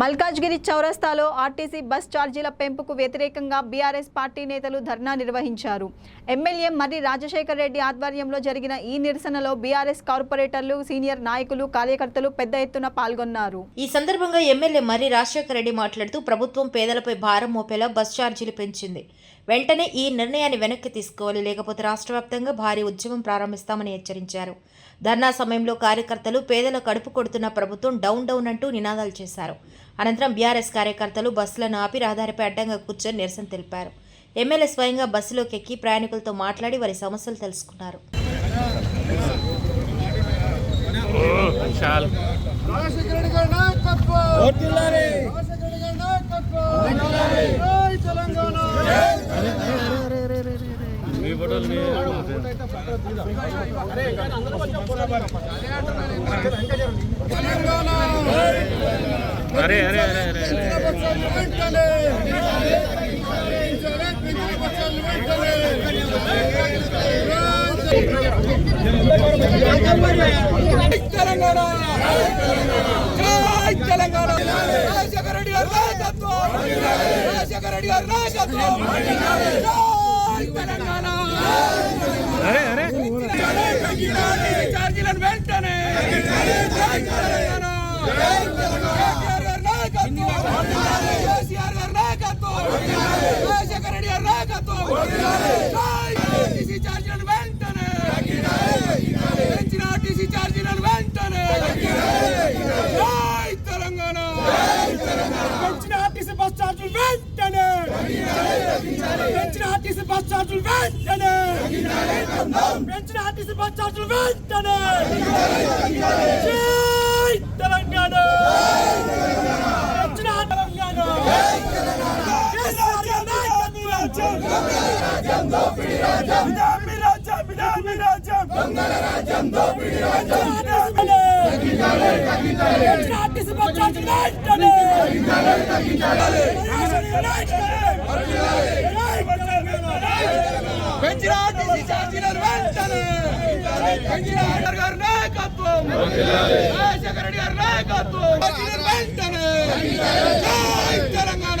మల్కాజ్గిరి చౌరస్తాలో RTC bus ఛార్జీల పెంపుకు వ్యతిరేకంగా బీఆర్ఎస్ పార్టీ నేతలు ధర్నా నిర్వహించారు. ఎమ్మెల్యే మర్రి రాజశేఖర్ రెడ్డి ఆధ్వర్యంలో జరిగిన ఈ నిరసనలో బీఆర్ఎస్ కార్పొరేటర్లు సీనియర్ నాయకులు కార్యకర్తలు పెద్ద ఎత్తున పాల్గొన్నారు. ఈ సందర్భంగా ఎమ్మెల్యే మర్రి రాజశేఖర రెడ్డి మాట్లాడుతూ ప్రభుత్వం పేదలపై భారం మోపేలా బస్ ఛార్జీలు పెంచింది. వెంటనే ఈ నిర్ణయాన్ని వెనక్కి తీసుకోవాలి లేకపోతే రాష్ట్ర వ్యాప్తంగా భారీ ఉద్యమం ప్రారంభిస్తామని హెచ్చరించారు. ధర్నా సమయంలో కార్యకర్తలు పేదల కడుపు కొడుతున్న ప్రభుత్వం డౌన్ డౌన్ అంటూ నినాదాలు చేశారు. అనంతరం బీఆర్ఎస్ కార్యకర్తలు బస్సులను ఆపి రహదారిపై అడ్డంగా కూర్చొని నిరసన తెలిపారు. ఎమ్మెల్యే స్వయంగా బస్సులోకి ఎక్కి ప్రయాణికులతో మాట్లాడి వారి సమస్యలు తెలుసుకున్నారు. విశాల్ రాజశేఖర రెడ్డి గారి నాయకత్వం రాజశేఖర రెడ్డి గారి నాయకత్వం జై తెలంగాణ మీ ఫోటోలు మీ తెలంగాణ అరే అరే అరే అరే అరే. తెలంగాణ తెలంగాణ రాజశేఖర రెడ్డి రాజశేఖర రెడ్డి తెలంగాణ అరే అరే. ఛార్జీలను వెంటనే తెలంగాణ కేసీఆర్ గారి నాయకత్వం కేసీఆర్ గారి నాయకత్వం రాజశేఖర రెడ్డి గారి నాయకత్వం జై ఆర్టీసీ ఛార్జీలను వెంటనే పెంచిన ఆర్టీసీ బస్ ఛార్జీలు వెంటనే పెంచిన ఆర్టీసీ బస్ ఛార్జీలు వెంటనే పెంచిన ఆర్టీసీ బస్ ఛార్జీలు వెంటనే జై తెలంగాణ పెంచిన తెలంగాణ కేసీఆర్ గారి నాయకత్వం. బిడామి రాజ్యం, బిడామి రాజ్యం. పెంచిన ఆర్టీసీ బస్ ఛార్జీలు వెంటనే. పెంచిన ఆర్టీసీ ఛార్జీలను వెంటనే పెంచిన ఆర్డర్ గారి నాయకత్వం రాజశేఖర రెడ్డి గారి నాయకత్వం వెంటనే జై తెలంగాణ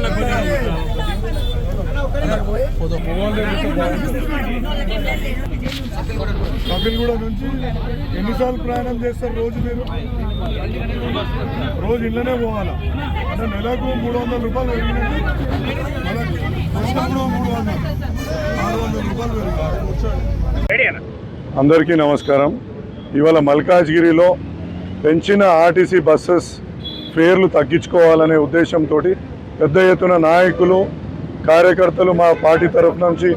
తగ్గించాలి కపిల్ కూడా నుంచి ఎన్నిసార్లు ప్రయాణం చేస్తారు రోజు మీరు రోజు ఇళ్ళనే పోవాలా అంటే నెలకు మూడు వందల రూపాయలు పెరిగినట్టు మనకు వచ్చినప్పుడు మూడు వందలు ఆరు వందల రూపాయలు పెరిగింది అందరికీ నమస్కారం. ఇవాళ మల్కాజ్గిరిలో పెంచిన ఆర్టీసీ బస్సెస్ ఫేర్లు తగ్గించుకోవాలనే ఉద్దేశంతో పెద్ద ఎత్తున నాయకులు కార్యకర్తలు మా పార్టీ తరఫు నుంచి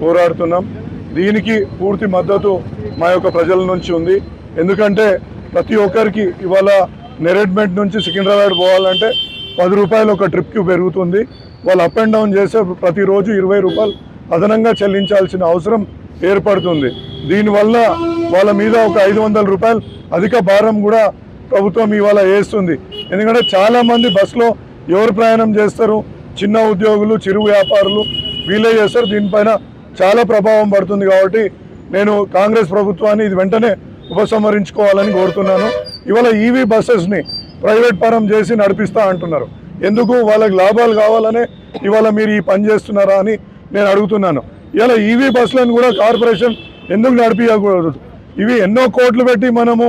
పోరాడుతున్నాం. దీనికి పూర్తి మద్దతు మా యొక్క ప్రజల నుంచి ఉంది. ఎందుకంటే ప్రతి ఒక్కరికి ఇవాళ నెరెడ్మెంట్ నుంచి సికింద్రాబాద్ పోవాలంటే పది రూపాయలు ఒక ట్రిప్కి పెరుగుతుంది. వాళ్ళు అప్ అండ్ డౌన్ చేసే ప్రతిరోజు ఇరవై రూపాయలు అదనంగా చెల్లించాల్సిన అవసరం ఏర్పడుతుంది. దీనివల్ల వాళ్ళ మీద ఒక ఐదు వందల రూపాయలు అధిక భారం కూడా ప్రభుత్వం ఇవాళ వేస్తుంది. ఎందుకంటే చాలామంది బస్సులో ఎవరు ప్రయాణం చేస్తారు? చిన్న ఉద్యోగులు చిరు వ్యాపారులు వీళ్ళే చేస్తారు. దీనిపైన చాలా ప్రభావం పడుతుంది కాబట్టి నేను కాంగ్రెస్ ప్రభుత్వాన్ని ఇది వెంటనే ఉపసంహరించుకోవాలని కోరుతున్నాను. ఇవాళ ఈవీ బస్సెస్ని ప్రైవేట్ పరం చేసి నడిపిస్తా అంటున్నారు. ఎందుకు? వాళ్ళకి లాభాలు కావాలనే ఇవాళ మీరు ఈ పని చేస్తున్నారా అని నేను అడుగుతున్నాను. ఇలా ఈవీ బస్సులను కూడా కార్పొరేషన్ ఎందుకు నడిపించకూడదు ఇవి ఎన్నో కోట్లు పెట్టి మనము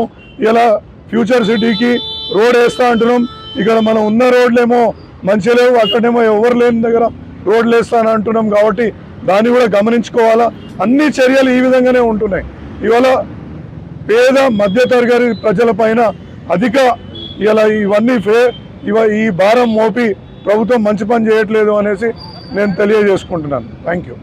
ఇలా ఫ్యూచర్ సిటీకి రోడ్ వేస్తా అంటున్నాం. ఇక్కడ మనం ఉన్న రోడ్లేమో మంచి లేవు అక్కడేమో ఎవరు లేని దగ్గర రోడ్లు వేస్తాను అంటున్నాం కాబట్టి దాన్ని కూడా గమనించుకోవాలా. అన్ని చర్యలు ఈ విధంగానే ఉంటున్నాయి. ఇవాళ పేద మధ్యతరగతి ప్రజల పైన అధిక ఇలా ఇవన్నీ ఫే ఇవ ఈ భారం మోపి ప్రభుత్వం మంచి పని చేయట్లేదు అనేసి నేను తెలియజేసుకుంటున్నాను. Thank you